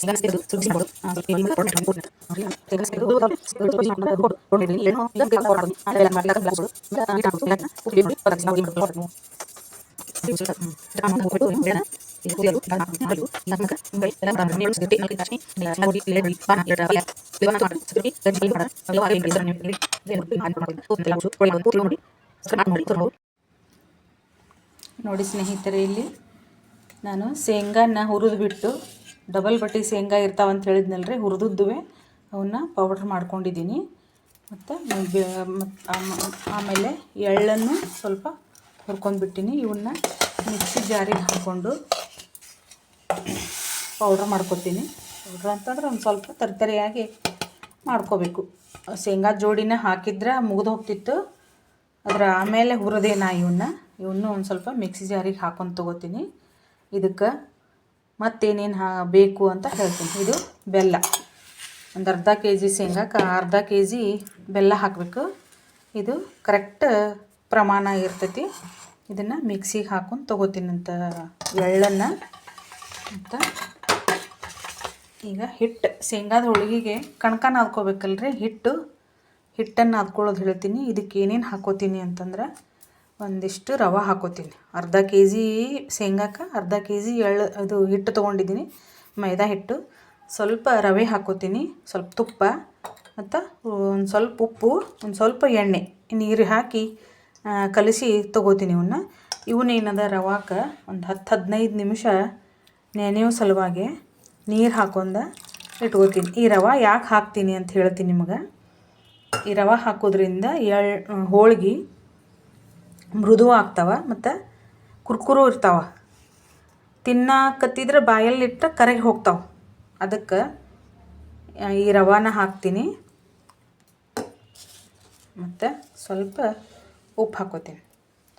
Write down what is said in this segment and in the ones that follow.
ನೋಡಿ ಸ್ನೇಹಿತರೆ ಇಲ್ಲಿ ನಾನು ಶೇಂಗಾನ ಹುರಿದು ಬಿಟ್ಟು ಡಬಲ್ ಬಟ್ಟಿ ಶೇಂಗಾ ಇರ್ತಾವಂತ ರೀ ಹುರಿದುದ್ದುವೆ. ಅವನ್ನ ಪೌಡ್ರ್ ಮಾಡ್ಕೊಂಡಿದ್ದೀನಿ ಮತ್ತು ಆಮೇಲೆ ಎಳ್ಳನ್ನು ಸ್ವಲ್ಪ ಹುರ್ಕೊಂಡ್ಬಿಟ್ಟಿನಿ. ಇವನ್ನ ಮಿಕ್ಸಿ ಜಾರಿಗೆ ಹಾಕ್ಕೊಂಡು ಪೌಡ್ರ್ ಮಾಡ್ಕೊತೀನಿ. ಪೌಡ್ರ್ ಅಂತಂದ್ರೆ ಒಂದು ಸ್ವಲ್ಪ ತರಿತರಿಯಾಗಿ ಮಾಡ್ಕೋಬೇಕು. ಶೇಂಗಾ ಜೋಡಿನ ಹಾಕಿದ್ರೆ ಮುಗಿದು ಹೋಗ್ತಿತ್ತು. ಅದರ ಆಮೇಲೆ ಹುರಿದೆ ನಾ ಇವನ್ನ ಇವನ್ನ ಒಂದು ಸ್ವಲ್ಪ ಮಿಕ್ಸಿ ಜಾರಿಗೆ ಹಾಕೊಂಡು ತೊಗೋತೀನಿ. ಇದಕ್ಕೆ ಮತ್ತೇನೇನು ಹಾ ಬೇಕು ಅಂತ ಹೇಳ್ತೀನಿ. ಇದು ಬೆಲ್ಲ. ಒಂದು ಅರ್ಧ ಕೆ ಜಿ ಶೇಂಗಾಕ ಅರ್ಧ ಕೆ ಜಿ ಬೆಲ್ಲ ಹಾಕಬೇಕು. ಇದು ಕರೆಕ್ಟ್ ಪ್ರಮಾಣ ಇರ್ತೈತಿ. ಇದನ್ನು ಮಿಕ್ಸಿಗೆ ಹಾಕೊಂಡು ತೊಗೋತೀನಂತ ಎಳ್ಳನ್ನು. ಮತ್ತು ಈಗ ಹಿಟ್ಟು, ಶೇಂಗಾದ ಹೋಳಿಗೆಗೆ ಕಣ್ಕನ ನಾದ್ಕೋಬೇಕಲ್ರಿ ಹಿಟ್ಟು. ಹಿಟ್ಟನ್ನು ನಾದ್ಕೊಳ್ಳೋದು ಹೇಳ್ತೀನಿ. ಇದಕ್ಕೆ ಏನೇನು ಹಾಕೋತೀನಿ ಅಂತಂದ್ರೆ ಒಂದಿಷ್ಟು ರವೆ ಹಾಕೋತೀನಿ. ಅರ್ಧ ಕೆ ಜಿ ಶೇಂಗಾಕ್ಕೆ ಅರ್ಧ ಕೆ ಜಿ ಎಳ್ಳು ಅದು ಹಿಟ್ಟು ತೊಗೊಂಡಿದ್ದೀನಿ, ಮೈದಾ ಹಿಟ್ಟು. ಸ್ವಲ್ಪ ರವೆ ಹಾಕೋತೀನಿ, ಸ್ವಲ್ಪ ತುಪ್ಪ, ಮತ್ತು ಒಂದು ಸ್ವಲ್ಪ ಉಪ್ಪು, ಒಂದು ಸ್ವಲ್ಪ ಎಣ್ಣೆ, ನೀರು ಹಾಕಿ ಕಲಸಿ ತೊಗೋತೀನಿ ಇವನ್ನ ಇವನೇನದ ರವಾಕ ಒಂದು ಹತ್ತು ಹದಿನೈದು ನಿಮಿಷ ನೆನೆಯೋ ಸಲುವಾಗಿ ನೀರು ಹಾಕೊಂಡ ಇಟ್ಕೋತೀನಿ. ಈ ರವೆ ಯಾಕೆ ಹಾಕ್ತೀನಿ ಅಂತ ಹೇಳ್ತೀನಿ ನಿಮಗೆ. ಈ ರವೆ ಹಾಕೋದ್ರಿಂದ ಎಳ್, ಹೋಳ್ಗೆ ಮೃದು ಆಗ್ತಾವ ಮತ್ತು ಕುರ್ಕುರು ಇರ್ತಾವ. ತಿನ್ನಕತ್ತಿದ್ರೆ ಬಾಯಲ್ಲಿಟ್ಟು ಕರಗಿ ಹೋಗ್ತಾವೆ. ಅದಕ್ಕೆ ಈ ರವಾನ ಹಾಕ್ತೀನಿ. ಮತ್ತು ಸ್ವಲ್ಪ ಉಪ್ಪು ಹಾಕೋತೀನಿ.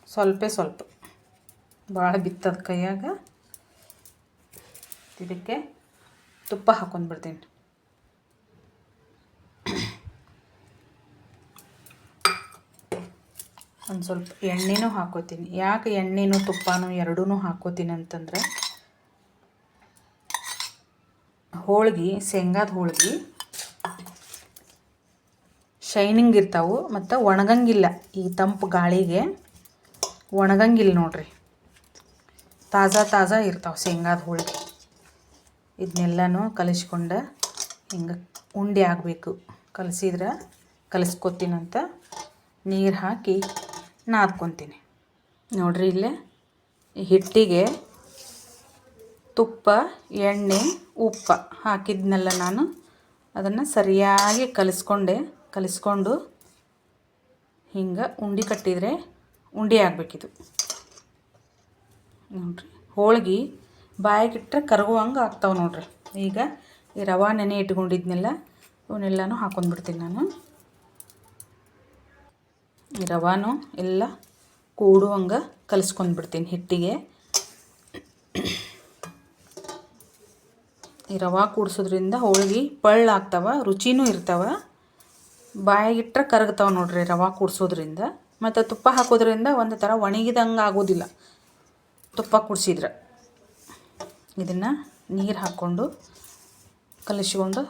ಸ್ವಲ್ಪ ಸ್ವಲ್ಪ. ಭಾಳ ಬಿತ್ತದ ಕೈಯಾಗ. ಇದಕ್ಕೆ ತುಪ್ಪ ಹಾಕೊಂಡ್ಬಿಡ್ತೀನಿ ಒಂದು ಸ್ವಲ್ಪ ಎಣ್ಣೆನೂ ಹಾಕೋತೀನಿ. ಯಾಕೆ ಎಣ್ಣೆನೂ, ತುಪ್ಪನೂ ಎರಡೂ ಹಾಕೋತೀನಿ ಅಂತಂದ್ರೆ, ಹೋಳ್ಗೆ, ಶೇಂಗಾದ ಹೋಳ್ಗೆ ಶೈನಿಂಗ್ ಇರ್ತಾವೆ ಮತ್ತು ಒಣಗಂಗಿಲ್ಲ. ಈ ತಂಪು ಗಾಳಿಗೆ ಒಣಗಂಗಿಲ್ಲ ನೋಡ್ರಿ. ತಾಜಾ ತಾಜಾ ಇರ್ತಾವೆ ಶೇಂಗಾದ ಹೋಳಿಗೆ. ಇದನ್ನೆಲ್ಲನೂ ಕಲಿಸ್ಕೊಂಡು ಹಿಂಗೆ ಉಂಡೆ ಆಗಬೇಕು. ಕಲಸಿದ್ರೆ ಕಲಿಸ್ಕೊತೀನಂತ ನೀರು ಹಾಕಿ ನಾದ್ಕೊತೀನಿ ನೋಡ್ರಿ ಇಲ್ಲೇ ಹಿಟ್ಟಿಗೆ ತುಪ್ಪ, ಎಣ್ಣೆ, ಉಪ್ಪು ಹಾಕಿದ್ನೆಲ್ಲ ನಾನು. ಅದನ್ನು ಸರಿಯಾಗಿ ಕಲಿಸ್ಕೊಂಡೆ, ಕಲಿಸ್ಕೊಂಡು ಹಿಂಗೆ ಉಂಡೆ ಕಟ್ಟಿದರೆ ಉಂಡೆ ಆಗಬೇಕಿದು. ನೋಡ್ರಿ, ಹೋಳ್ಗೆ ಕರಗುವ ಕರಗುವಂಗೆ ಆಗ್ತಾವೆ ನೋಡ್ರಿ. ಈಗ ಈ ರವೆ ನೆನೆ ಇಟ್ಕೊಂಡಿದ್ನೆಲ್ಲ, ಇವನ್ನೆಲ್ಲನೂ ಹಾಕೊಂಡ್ಬಿಡ್ತೀನಿ ನಾನು. ಈ ರವಾನು ಎಲ್ಲ ಕೂಡುವಂಗೆ ಕಲಿಸ್ಕೊಂಡ್ಬಿಡ್ತೀನಿ ಹಿಟ್ಟಿಗೆ. ಈ ರವಾ ಕೂಡಿಸೋದ್ರಿಂದ ಹೋಳಿಗೆ ಪಳ್ಳ ಆಗ್ತಾವ, ರುಚಿನೂ ಇರ್ತಾವೆ. ಬಾಯಾಗಿಟ್ರೆ ಕರಗ್ತಾವೆ ನೋಡ್ರಿ ರವಾ ಕೂಡಿಸೋದ್ರಿಂದ. ಮತ್ತು ತುಪ್ಪ ಹಾಕೋದ್ರಿಂದ ಒಂದು ಥರ ಒಣಗಿದಂಗೆ ಆಗೋದಿಲ್ಲ ತುಪ್ಪ ಕುಡಿಸಿದ್ರೆ. ಇದನ್ನು ನೀರು ಹಾಕ್ಕೊಂಡು ಕಲಿಸ್ಕೊಂಡು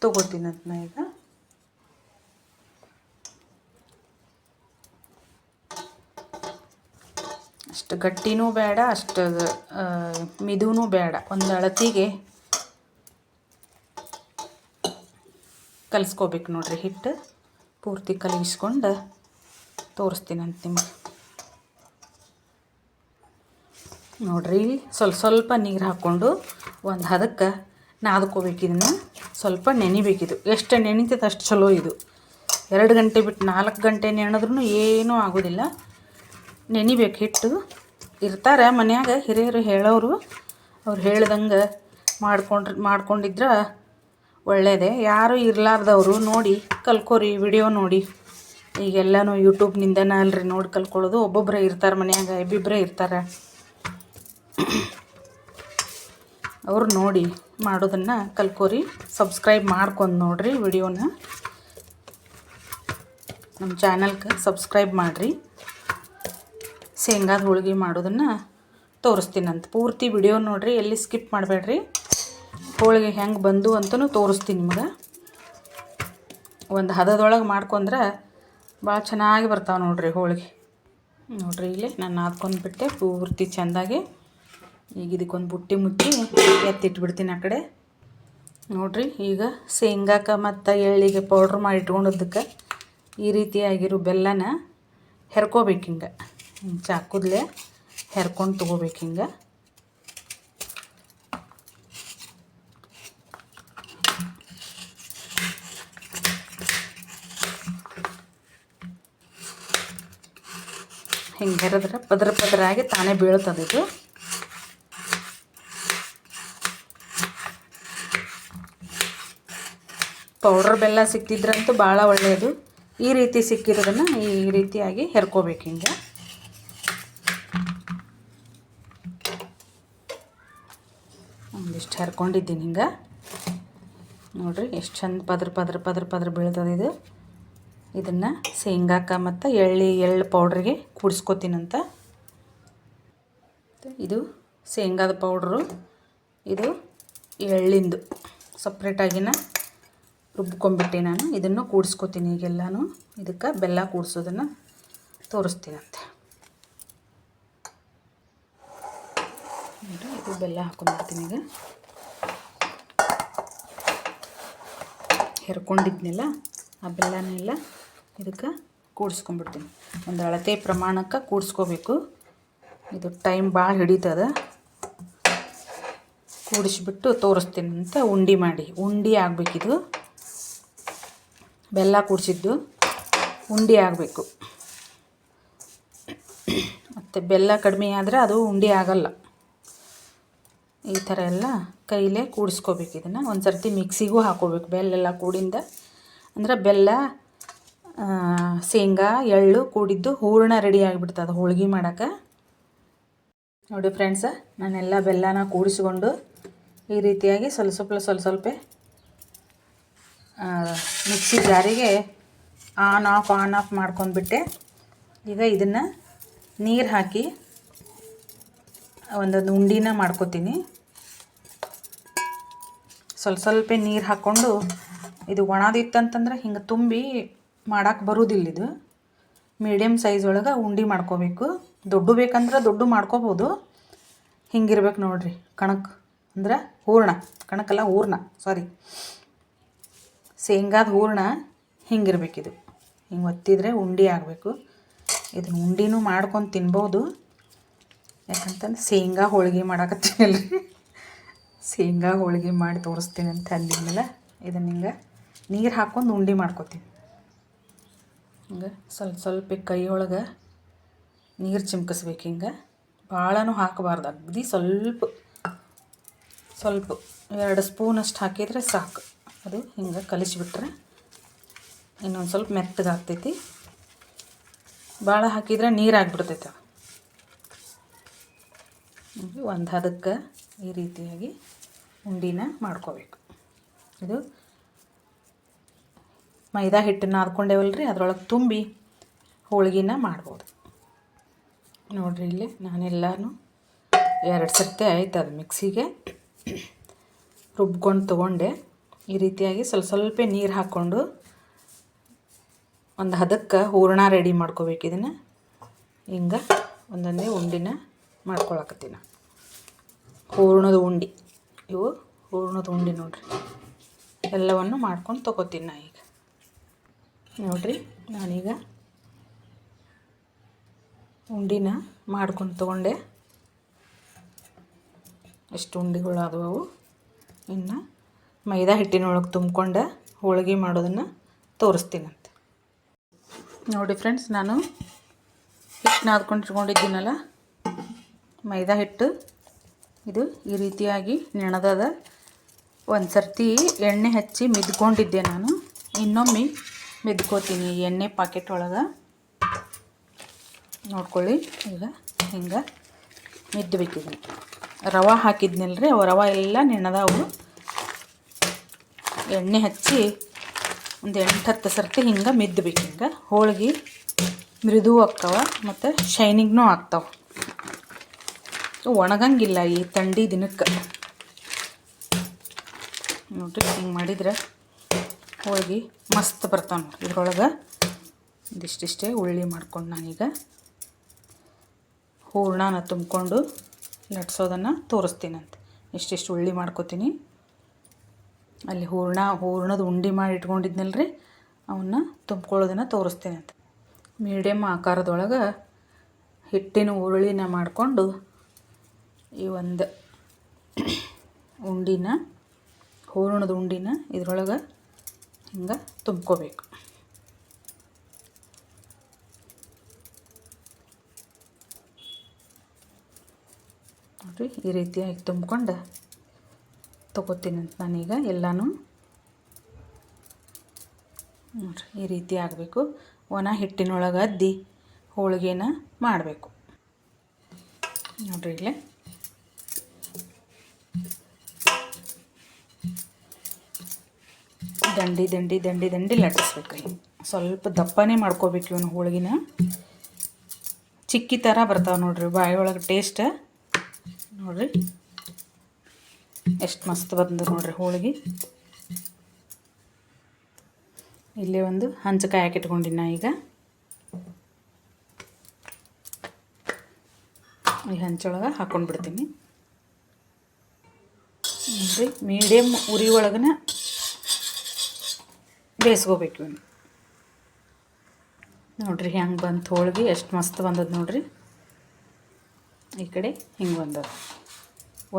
ತಗೋತೀನಿ ಅದನ್ನ ಈಗ. ಅಷ್ಟು ಗಟ್ಟಿನೂ ಬೇಡ, ಅಷ್ಟು ಮಿದುನೂ ಬೇಡ. ಒಂದು ಅಳತಿಗೆ ಕಲಿಸ್ಕೋಬೇಕು ನೋಡ್ರಿ ಹಿಟ್ಟು. ಪೂರ್ತಿ ಕಲಿಸ್ಕೊಂಡು ತೋರಿಸ್ತೀನಂತ ನಿಮ್ಗೆ. ನೋಡ್ರಿ ಸ್ವಲ್ಪ ಸ್ವಲ್ಪ ನೀರು ಹಾಕ್ಕೊಂಡು ಒಂದು ಹದಕ್ಕೆ ನಾದ್ಕೋಬೇಕು ಇದನ್ನು. ಸ್ವಲ್ಪ ನೆನಿಬೇಕಿದು ಎಷ್ಟು ನೆನಿತೈತೆ ಅಷ್ಟು ಚಲೋ ಇದು. ಎರಡು ಗಂಟೆ ಬಿಟ್ಟು ನಾಲ್ಕು ಗಂಟೆ ನೆನೆದ್ರೂ ಏನೂ ಆಗೋದಿಲ್ಲ. ನೆನಿಬೇಕು ಹಿಟ್ಟು. ಇರ್ತಾರೆ ಮನ್ಯಾಗ ಹಿರಿಯರು ಹೇಳೋರು. ಅವ್ರು ಹೇಳ್ದಂಗೆ ಮಾಡ್ಕೊಂಡ್ರೆ, ಮಾಡ್ಕೊಂಡಿದ್ರೆ ಒಳ್ಳೆಯದೇ ಯಾರು ಇರಲಾರ್ದವರು ನೋಡಿ ಕಲ್ಕೋರಿ, ವಿಡಿಯೋ ನೋಡಿ. ಈಗೆಲ್ಲನೂ ಯೂಟ್ಯೂಬ್ನಿಂದನೇ ಅಲ್ರಿ ನೋಡಿ ಕಲ್ಕೊಳ್ಳೋದು ಒಬ್ಬೊಬ್ಬರೇ ಇರ್ತಾರೆ ಮನ್ಯಾಗ ಇಬ್ಬಿಬ್ಬರೇ ಇರ್ತಾರೆ. ಅವ್ರು ನೋಡಿ ಮಾಡೋದನ್ನು ಕಲ್ಕೋರಿ. ಸಬ್ಸ್ಕ್ರೈಬ್ ಮಾಡ್ಕೊಂಡು ನೋಡಿರಿ ವಿಡಿಯೋನ. ನಮ್ಮ ಚಾನಲ್ಗೆ ಸಬ್ಸ್ಕ್ರೈಬ್ ಮಾಡಿರಿ. ಶೇಂಗಾದ ಹೋಳಿಗೆ ಮಾಡೋದನ್ನು ತೋರಿಸ್ತೀನಂತ ಪೂರ್ತಿ ವಿಡಿಯೋ ನೋಡಿರಿ, ಎಲ್ಲಿ ಸ್ಕಿಪ್ ಮಾಡಬೇಡ್ರಿ. ಹೋಳಿಗೆ ಹೆಂಗೆ ಬಂದು ಅಂತಲೂ ತೋರಿಸ್ತೀನಿ ನಿಮಗೆ. ಒಂದು ಹದದೊಳಗೆ ಮಾಡ್ಕೊಂಡ್ರೆ ಭಾಳ ಚೆನ್ನಾಗಿ ಬರ್ತಾವೆ ನೋಡಿರಿ ಹೋಳಿಗೆ. ನೋಡಿರಿ ಇಲ್ಲಿ ನಾನು ನಾದ್ಕೊಂಡ್ಬಿಟ್ಟೆ ಪೂರ್ತಿ ಚೆಂದಾಗಿ. ಈಗ ಇದಕ್ಕೊಂದು ಬುಟ್ಟಿ ಮುಚ್ಚಿ ಎತ್ತಿಟ್ಬಿಡ್ತೀನಿ ಆ ಕಡೆ. ನೋಡಿರಿ, ಈಗ ಶೇಂಗಾಕ ಮತ್ತು ಎಳ್ಳಿಗೆ ಪೌಡ್ರ್ ಮಾಡಿ ಇಟ್ಕೊಂಡಿದ್ದಕ್ಕೆ ಈ ರೀತಿಯಾಗಿರೋ ಬೆಲ್ಲನ ಹೆರ್ಕೋಬೇಕು ಹಿಂಗೆ. ಚಾಕುದ್ಲೆ ಹೆರ್ಕೊಂಡು ತೊಗೋಬೇಕು ಹಿಂಗೆ. ಹಿಂಗೆ ಹೆರಿದ್ರೆ ಪದ್ರ ಪದರಾಗಿ ತಾನೇ ಬೀಳ್ತದೆ ಇದು. ಪೌಡ್ರ್ ಬೆಲ್ಲ ಸಿಕ್ತಿದ್ರಂತೂ ಭಾಳ ಒಳ್ಳೆಯದು ಈ ರೀತಿ ಸಿಕ್ಕಿರೋದನ್ನು ಈ ರೀತಿಯಾಗಿ ಹೆರ್ಕೋಬೇಕು ಹಿಂಗೆ. ಒಂದಿಷ್ಟು ಹರ್ಕೊಂಡಿದ್ದೀನಿ ಹಿಂಗೆ. ನೋಡಿರಿ ಎಷ್ಟು ಚಂದ ಪದ್ರ ಪದ್ರ ಪದ್ರ ಪದ್ರ ಬೀಳ್ತದೆ ಇದು. ಇದನ್ನು ಶೇಂಗಾಕ ಮತ್ತು ಎಳ್ಳಿ, ಎಳ್ಳು ಪೌಡ್ರಿಗೆ ಕೂಡಿಸ್ಕೊತೀನಂತ ಇದು ಶೇಂಗಾದ ಪೌಡ್ರು ಇದು ಎಳ್ಳಿಂದು. ಸಪ್ರೇಟಾಗಿನ ರುಬ್ಕೊಂಬಿಟ್ಟೆ ನಾನು. ಇದನ್ನು ಕೂಡಿಸ್ಕೊತೀನಿ ಈಗೆಲ್ಲಾನು. ಇದಕ್ಕೆ ಬೆಲ್ಲ ಕೂಡಿಸೋದನ್ನು ತೋರಿಸ್ತೀನಂತೆ ಇದು ಬೆಲ್ಲ ಹಾಕೊಂಡ್ಬಿಡ್ತೀನಿ ಈಗ. ಹೆರ್ಕೊಂಡಿದ್ನೆಲ್ಲ, ಆ ಬೆಲ್ಲನೆಲ್ಲ ಇದಕ್ಕೆ ಕೂಡಿಸ್ಕೊಂಡ್ಬಿಡ್ತೀನಿ. ಒಂದು ಅಳತೆ ಪ್ರಮಾಣಕ್ಕೆ ಕೂಡಿಸ್ಕೋಬೇಕು. ಇದು ಟೈಮ್ ಭಾಳ ಹಿಡಿತದ. ಕೂಡಿಸ್ಬಿಟ್ಟು ತೋರಿಸ್ತೀನಿ ಅಂತ ಉಂಡೆ ಮಾಡಿ. ಉಂಡೆ ಆಗಬೇಕಿದು. ಬೆಲ್ಲ ಕೂಡಿಸಿದ್ದು ಉಂಡೆ ಆಗಬೇಕು. ಮತ್ತು ಬೆಲ್ಲ ಕಡಿಮೆ ಆದರೆ ಅದು ಉಂಡೆ ಆಗಲ್ಲ. ಈ ಥರ ಎಲ್ಲ ಕೈಲೇ ಕೂಡಿಸ್ಕೋಬೇಕು ಇದನ್ನು. ಒಂದು ಸರ್ತಿ ಮಿಕ್ಸಿಗೂ ಹಾಕೋಬೇಕು ಬೆಲ್ಲೆಲ್ಲ ಕೂಡಿಂದ. ಅಂದ್ರೆ ಬೆಲ್ಲ ಶೇಂಗಾ, ಎಳ್ಳು ಕೂಡಿದ್ದು ಹೂರಣ ರೆಡಿ ಆಗಿಬಿಡ್ತದೆ. ಹೋಳ್ಗೆ ಮಾಡೋಕೆ ನೋಡಿ ಫ್ರೆಂಡ್ಸ ನಾನೆಲ್ಲ ಬೆಲ್ಲನ ಕೂಡಿಸ್ಕೊಂಡು ಈ ರೀತಿಯಾಗಿ ಸ್ವಲ್ಪ ಸ್ವಲ್ಪ ಸ್ವಲ್ಪ ಸ್ವಲ್ಪ ಮಿಕ್ಸಿ ಜಾರಿಗೆ ಆನ್ ಆಫ್ ಆನ್ ಆಫ್ ಮಾಡ್ಕೊಂಡ್ಬಿಟ್ಟೆ. ಈಗ ಇದನ್ನು ನೀರು ಹಾಕಿ ಒಂದೊಂದು ಉಂಡಿನ ಮಾಡ್ಕೋತೀನಿ. ಸ್ವಲ್ಪ ಸ್ವಲ್ಪ ನೀರು ಹಾಕ್ಕೊಂಡು ಇದು ಒಣದಿತ್ತಂತಂದ್ರೆ ಹಿಂಗೆ ತುಂಬಿ ಮಾಡೋಕ್ಕೆ ಬರೋದಿಲ್ಲ ಇದು. ಮೀಡಿಯಮ್ ಸೈಜ್ ಒಳಗೆ ಉಂಡೆ ಮಾಡ್ಕೋಬೇಕು. ದೊಡ್ಡ ಬೇಕಂದ್ರೆ ದೊಡ್ಡ ಮಾಡ್ಕೋಬೋದು. ಹಿಂಗಿರ್ಬೇಕು ನೋಡಿರಿ, ಕಣಕ್. ಅಂದ್ರೆ ಹೂರ್ಣ, ಕಣಕಲ್ಲ ಹೂರ್ಣ ಸಾರಿ ಶೇಂಗಾದ ಹೂರ್ಣ ಹಿಂಗಿರ್ಬೇಕಿದು ಹಿಂಗೆ ಒತ್ತಿದ್ರೆ ಉಂಡೆ ಆಗಬೇಕು. ಇದನ್ನ ಉಂಡಿನೂ ಮಾಡ್ಕೊಂಡು ತಿನ್ಬೋದು. ಯಾಕಂತಂದ್ರೆ ಶೇಂಗಾ ಹೋಳಿಗೆ ರೀ ಶೇಂಗಾ ಹೋಳಿಗೆ ಮಾಡಿ ತೋರಿಸ್ತೀನಿ ಅಂತ ಅಂದಿದ್ಮೇಲೆ ಇದನ್ನ ಹಿಂಗೆ ನೀರು ಹಾಕ್ಕೊಂಡು ಉಂಡೆ ಮಾಡ್ಕೊತೀನಿ. ಹಿಂಗೆ ಸ್ವಲ್ಪ ಸ್ವಲ್ಪ ಕೈಯೊಳಗೆ ನೀರು ಚಿಮ್ಕಿಸ್ಬೇಕು ಹಿಂಗೆ. ಭಾಳನೂ ಹಾಕಬಾರ್ದು, ಅಗ್ದಿ ಸ್ವಲ್ಪ ಸ್ವಲ್ಪ ಎರಡು ಸ್ಪೂನಷ್ಟು ಹಾಕಿದರೆ ಸಾಕು. ಅದು ಹಿಂಗೆ ಕಲಿಸಿಬಿಟ್ರೆ ಇನ್ನೊಂದು ಸ್ವಲ್ಪ ಮೆತ್ತಗೆ ಆಗ್ತೈತಿ. ಭಾಳ ಹಾಕಿದ್ರೆ ನೀರು ಆಗಿಬಿಡ್ತೈತೆ. ಒಂದು ಹದಕ್ಕೆ ಈ ರೀತಿಯಾಗಿ ಉಂಡಿನ ಮಾಡ್ಕೋಬೇಕು. ಇದು ಮೈದಾ ಹಿಟ್ಟನ್ನು ನಾದ್ಕೊಂಡೇವಲ್ರಿ ಅದರೊಳಗೆ ತುಂಬಿ ಹೋಳ್ಗಿನ ಮಾಡ್ಬೋದು. ನೋಡಿರಿ ಇಲ್ಲಿ ನಾನೆಲ್ಲನೂ ಎರಡು ಸರ್ತಿ ಆಯ್ತು ಅದು ಮಿಕ್ಸಿಗೆ. ರುಬ್ಕೊಂಡು ತೊಗೊಂಡೆ. ಈ ರೀತಿಯಾಗಿ ಸ್ವಲ್ಪ ಸ್ವಲ್ಪ ನೀರು ಹಾಕ್ಕೊಂಡು ಒಂದು ಹದಕ್ಕೆ ಹೂರಣ ರೆಡಿ ಮಾಡ್ಕೋಬೇಕು ಇದನ್ನು. ಹಿಂಗೆ ಒಂದೊಂದೇ ಉಂಡಿನ ಮಾಡ್ಕೊಳಕತ್ತೀನಿ. ಹೂರ್ಣದ ಉಂಡೆ. ಇವು ಹೂರ್ಣ ಉಂಡೆ ನೋಡಿರಿ. ಎಲ್ಲವನ್ನು ಮಾಡ್ಕೊಂಡು ತೊಗೋತೀನಿ ನಾ ಈಗ. ನೋಡಿರಿ, ನಾನೀಗ ಉಂಡಿನ ಮಾಡ್ಕೊಂಡು ತೊಗೊಂಡೆ. ಎಷ್ಟು ಉಂಡೆಗಳು ಆದವು ಇನ್ನು ಮೈದಾ ಹಿಟ್ಟಿನೊಳಗೆ ತುಂಬ್ಕೊಂಡು ಹೋಳಿಗೆ ಮಾಡೋದನ್ನು ತೋರಿಸ್ತೀನಂತೆ. ನೋಡಿ ಫ್ರೆಂಡ್ಸ್, ನಾನು ಹಿಟ್ಟು ನಾದ್ಕೊಂಡು ಇಟ್ಕೊಂಡಿದ್ದೀನಲ್ಲ ಮೈದಾ ಹಿಟ್ಟು. ಇದು ಈ ರೀತಿಯಾಗಿ ನೆನೆದದ ಒಂದು ಸರ್ತಿ ಎಣ್ಣೆ ಹಚ್ಚಿ ಮಿದ್ಕೊಂಡಿದ್ದೆ ನಾನು. ಇನ್ನೊಮ್ಮೆ ಮಿದ್ಕೋತೀನಿ ಎಣ್ಣೆ ಪಾಕೆಟ್ ಒಳಗೆ. ನೋಡ್ಕೊಳ್ಳಿ, ಈಗ ಹಿಂಗೆ ಮಿದ್ಬೇಕಿದೆ ರವೆ ಹಾಕಿದ್ನಲ್ರಿ, ಅವು ರವೆ ಎಲ್ಲ ನೆನೆದವು ಎಣ್ಣೆ ಹಚ್ಚಿ ಒಂದು ಎಂಟು ಹತ್ತು ಸರ್ತಿ ಹಿಂಗೆ ಮಿದ್ದಬೇಕು ಹಿಂಗೆ. ಹೋಳ್ಗೆ ಮೃದು ಆಗ್ತಾವೆ ಮತ್ತು ಶೈನಿಂಗ್ನೂ ಆಗ್ತಾವೆ. ಒಣಗಂಗಿಲ್ಲ ಈ ಥಂಡಿ ದಿನಕ್ಕೆ. ನೋಡ್ರಿ ಹಿಂಗೆ ಮಾಡಿದ್ರೆ ಹೋಳ್ಗೆ ಮಸ್ತ್ ಬರ್ತಾವೆ ನೋಡ್ರಿ. ಇದ್ರೊಳಗೆ ಇದಿಷ್ಟಿಷ್ಟೇ ಉಳ್ಳಿ ಮಾಡ್ಕೊಂಡು ನಾನೀಗ ಹೂರ್ಣನ ತುಂಬಿಕೊಂಡು ಲಟ್ಸೋದನ್ನು ತೋರಿಸ್ತೀನಂತೆ. ಇಷ್ಟಿಷ್ಟು ಉಳ್ಳಿ ಮಾಡ್ಕೋತೀನಿ. ಅಲ್ಲಿ ಹೂರ್ಣ, ಹೂರ್ಣದ ಉಂಡೆ ಮಾಡಿ ಇಟ್ಕೊಂಡಿದ್ನಲ್ರಿ, ಅವನ್ನ ತುಂಬ್ಕೊಳ್ಳೋದನ್ನು ತೋರಿಸ್ತೀನಿ ಅಂತ ಮೀಡಿಯಮ್ ಆಕಾರದೊಳಗೆ ಹಿಟ್ಟಿನ ಉರುಳಿನ ಮಾಡಿಕೊಂಡು ಈ ಒಂದು ಉಂಡಿನ, ಹೂರಣದ ಉಂಡಿನ ಇದ್ರೊಳಗೆ ಹಿಂಗೆ ತುಂಬ್ಕೋಬೇಕು. ನೋಡಿರಿ, ಈ ರೀತಿಯಾಗಿ ತುಂಬ್ಕೊಂಡು ತೊಗೋತೀನಿ ಅಂತ ನಾನೀಗ ಎಲ್ಲನೂ. ನೋಡಿರಿ, ಈ ರೀತಿ ಆಗಬೇಕು. ಒಣ ಹಿಟ್ಟಿನೊಳಗೆ ಅದ್ದಿ ಹೋಳಿಗೆನ ಮಾಡಬೇಕು. ನೋಡಿರಿ ಇಲ್ಲೇ. ದಂಡಿ ದಂಡಿ ದಂಡಿ ದಂಡಿ ಲಟ್ಟಿಸ್ಬೇಕು. ಸ್ವಲ್ಪ ದಪ್ಪನೇ ಮಾಡ್ಕೋಬೇಕು ಇವನು ಹೋಳಿಗೆನ. ಚಿಕ್ಕಿ ಥರ ಬರ್ತಾವೆ ನೋಡ್ರಿ, ಬಾಯಿ ಒಳಗೆ ಟೇಸ್ಟ್ ನೋಡ್ರಿ. ಎಷ್ಟು ಮಸ್ತ್ ಬಂದು ನೋಡ್ರಿ ಹೋಳಿಗೆ. ಇಲ್ಲಿ ಒಂದು ಹಂಚಕಾಯಿ ಹಾಕಿಟ್ಕೊಂಡಿನ ಈಗ. ಈ ಹಂಚೊಳಗೆ ಹಾಕ್ಕೊಂಡು ಬಿಡ್ತೀನಿ ನೋಡ್ರಿ ಮೀಡಿಯಮ್ ಉರಿ ಒಳಗನ ಬೇಯಿಸ್ಕೋಬೇಕು ಇವನು. ನೋಡ್ರಿ ಹೆಂಗೆ ಬಂತು ಹೋಳ್ಗೆ ಎಷ್ಟು ಮಸ್ತ್ ಬಂದದ ನೋಡ್ರಿ. ಈ ಕಡೆ ಹಿಂಗೆ ಬಂದದ.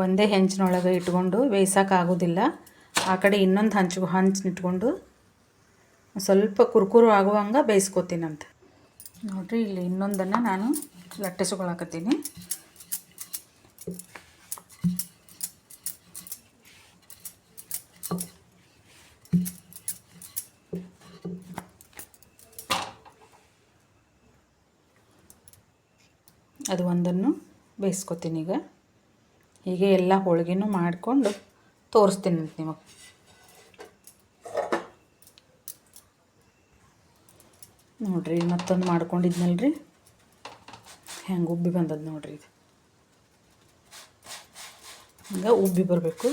ಒಂದೇ ಹೆಂಚಿನೊಳಗೆ ಇಟ್ಕೊಂಡು ಬೇಯಿಸೋಕ್ಕಾಗೋದಿಲ್ಲ ಆ ಕಡೆ ಇನ್ನೊಂದು ಹಂಚು ಹಂಚಿನಿಟ್ಕೊಂಡು ಸ್ವಲ್ಪ ಕುರ್ಕುರು ಆಗುವಂಗೆ ಬೇಯಿಸ್ಕೋತೀನಂತ. ನೋಡಿರಿ, ಇಲ್ಲಿ ಇನ್ನೊಂದನ್ನು ನಾನು ಲಟ್ಟಿಸ್ಕೊಳಕತ್ತೀನಿ. ಬೇಯಿಸ್ಕೊತೀನಿ ಈಗ. ಹೀಗೆ ಎಲ್ಲ ಹೋಳಿಗೆನೂ ಮಾಡಿಕೊಂಡು ತೋರಿಸ್ತೀನಿ ನಿಮಗೆ. ನೋಡಿರಿ ಮತ್ತೊಂದು ಮಾಡ್ಕೊಂಡಿದ್ನಲ್ರಿ? ಹೆಂಗೆ ಉಬ್ಬಿ ಬಂದದ್ದು ನೋಡ್ರಿ ಇದು ಹಂಗೆ ಉಬ್ಬಿ ಬರಬೇಕು.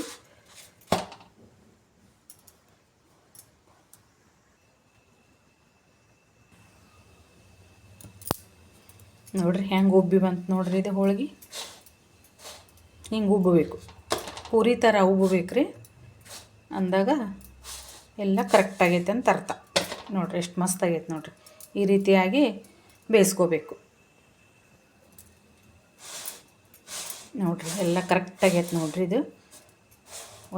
ನೋಡ್ರಿ ಹೆಂಗೆ ಉಬ್ಬಿ ಬಂತು ನೋಡ್ರಿ ಇದು ಹೋಳ್ಗೆ. ಹಿಂಗೆ ಉಬ್ಬಬೇಕು ಪೂರಿ ಥರ ಉಬ್ಬಬೇಕು ರೀ ಅಂದಾಗ ಎಲ್ಲ ಕರೆಕ್ಟ್ ಆಗೈತೆ ಅಂತ ಅರ್ಥ. ನೋಡ್ರಿ ಎಷ್ಟು ಮಸ್ತ್ ಆಗೈತೆ ನೋಡ್ರಿ. ಈ ರೀತಿಯಾಗಿ ಬೇಯಿಸ್ಕೋಬೇಕು. ನೋಡ್ರಿ ಎಲ್ಲ ಕರೆಕ್ಟ್ ಆಗೈತೆ ನೋಡ್ರಿ ಇದು.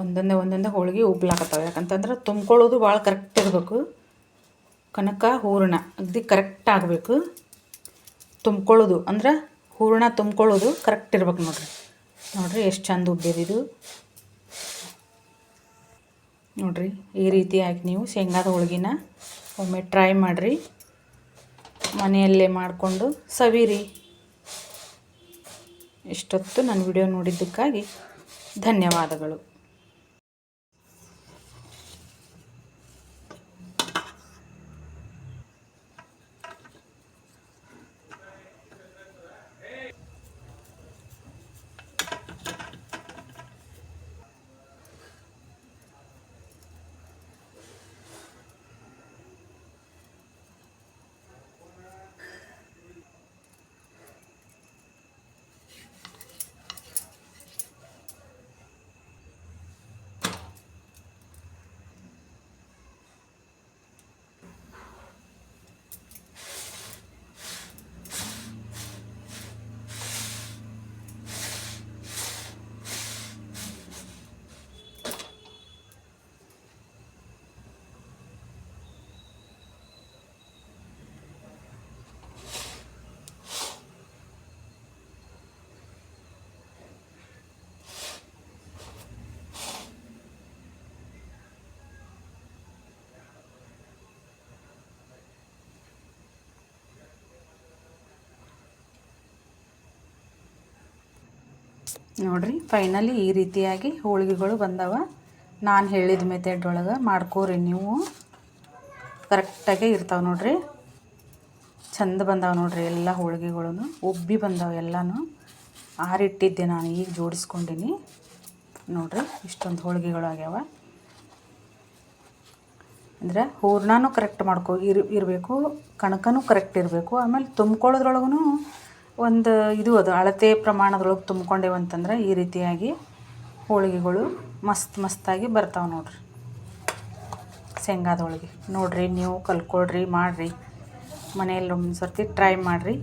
ಒಂದೊಂದೇ ಒಂದೊಂದೇ ಹೋಳಿಗೆ ಉಬ್ಲಾಕತ್ತಾವೆ. ಯಾಕಂತಂದ್ರೆ ತುಂಬ್ಕೊಳ್ಳೋದು ಭಾಳ ಕರೆಕ್ಟ್ ಇರಬೇಕು. ಕನಕ, ಹೂರಣ ಅಗ್ದಿ ಕರೆಕ್ಟ್ ಆಗಬೇಕು. ತುಂಬ್ಕೊಳ್ಳೋದು ಅಂದ್ರೆ ಹೂರಣ ತುಂಬ್ಕೊಳ್ಳೋದು ಕರೆಕ್ಟ್ ಇರ್ಬೇಕು ನೋಡ್ರಿ. ನೋಡ್ರಿ ಎಷ್ಟು ಚಂದ ಉಬ್ಬಿದಿದು ನೋಡ್ರಿ ಈ ರೀತಿ ಹಾಕಿ ನೀವು ಶೇಂಗಾದ ಹೋಳ್ಗಿನ ಒಮ್ಮೆ ಟ್ರೈ ಮಾಡಿರಿ. ಮನೆಯಲ್ಲೇ ಮಾಡಿಕೊಂಡು ಸವಿರಿ. ಇಷ್ಟೊತ್ತು ನನ್ನ ವಿಡಿಯೋ ನೋಡಿದ್ದಕ್ಕಾಗಿ ಧನ್ಯವಾದಗಳು. ನೋಡ್ರಿ ಫೈನಲಿ ಈ ರೀತಿಯಾಗಿ ಹೋಳಿಗೆಗಳು ಬಂದವ. ನಾನು ಹೇಳಿದ ಮೆಥಡ್ ಒಳಗೆ ಮಾಡ್ಕೋರಿ ನೀವು. ಕರೆಕ್ಟಾಗೆ ಇರ್ತಾವೆ ನೋಡ್ರಿ. ಚಂದ ಬಂದಾವ ನೋಡ್ರಿ ಎಲ್ಲ ಹೋಳಿಗೆಗಳು ಉಬ್ಬಿ ಬಂದಾವ ಎಲ್ಲನೂ. ಆರಿಟ್ಟಿದ್ದೆ ನಾನು, ಈಗ ಜೋಡಿಸ್ಕೊಂಡಿನಿ. ನೋಡ್ರಿ, ಇಷ್ಟೊಂದು ಹೋಳಿಗೆಗಳು ಆಗ್ಯಾವ. ಅಂದರೆ ಹೂರ್ಣನೂ ಕರೆಕ್ಟ್ ಮಾಡ್ಕೊ ಇರ್, ಇರಬೇಕು, ಕಣಕನೂ ಕರೆಕ್ಟ್ ಇರಬೇಕು. ಆಮೇಲೆ ತುಂಬ್ಕೊಳ್ಳೋದ್ರೊಳಗೂ ಒಂದು ಇದು ಅದು, ಅಳತೆ ಪ್ರಮಾಣದೊಳಗೆ ತುಂಬ್ಕೊಂಡೇವಂತಂದ್ರೆ ಈ ರೀತಿಯಾಗಿ ಹೋಳಿಗೆಗಳು ಮಸ್ತ್ ಮಸ್ತಾಗಿ ಬರ್ತಾವೆ ನೋಡ್ರಿ. ಶೇಂಗಾದ ಹೋಳಿಗೆ ನೋಡ್ರಿ, ನೀವು ಕಲ್ಕೊಳ್ರಿ, ಮಾಡಿರಿ. ಮನೆಯಲ್ಲಿ ಒಂದು ಸರ್ತಿ ಟ್ರೈ ಮಾಡಿರಿ.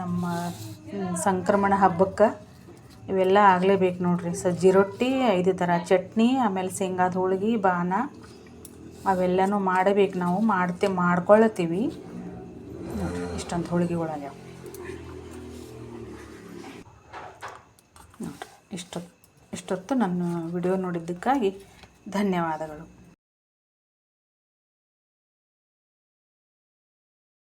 ನಮ್ಮ ಸಂಕ್ರಮಣ ಹಬ್ಬಕ್ಕೆ ಇವೆಲ್ಲ ಆಗಲೇಬೇಕು ನೋಡ್ರಿ. ಸಜ್ಜಿ ರೊಟ್ಟಿ, ಐದು ಥರ ಚಟ್ನಿ, ಆಮೇಲೆ ಶೇಂಗಾದ ಹೋಳಿಗೆ ಬಾನ ಅವೆಲ್ಲನೂ ಮಾಡಬೇಕು ನಾವು. ಮಾಡ್ತೆ ಮಾಡ್ಕೊಳತ್ತೀವಿ ನೋಡ್ರಿ ಇಷ್ಟೊಂದು ಹೋಳಿಗೆಗಳಾಗ್ಯಾವ ನೋಡಿರಿ ಇಷ್ಟೊತ್ತು ಇಷ್ಟೊತ್ತು ನನ್ನ ವಿಡಿಯೋ ನೋಡಿದ್ದಕ್ಕಾಗಿ ಧನ್ಯವಾದಗಳು.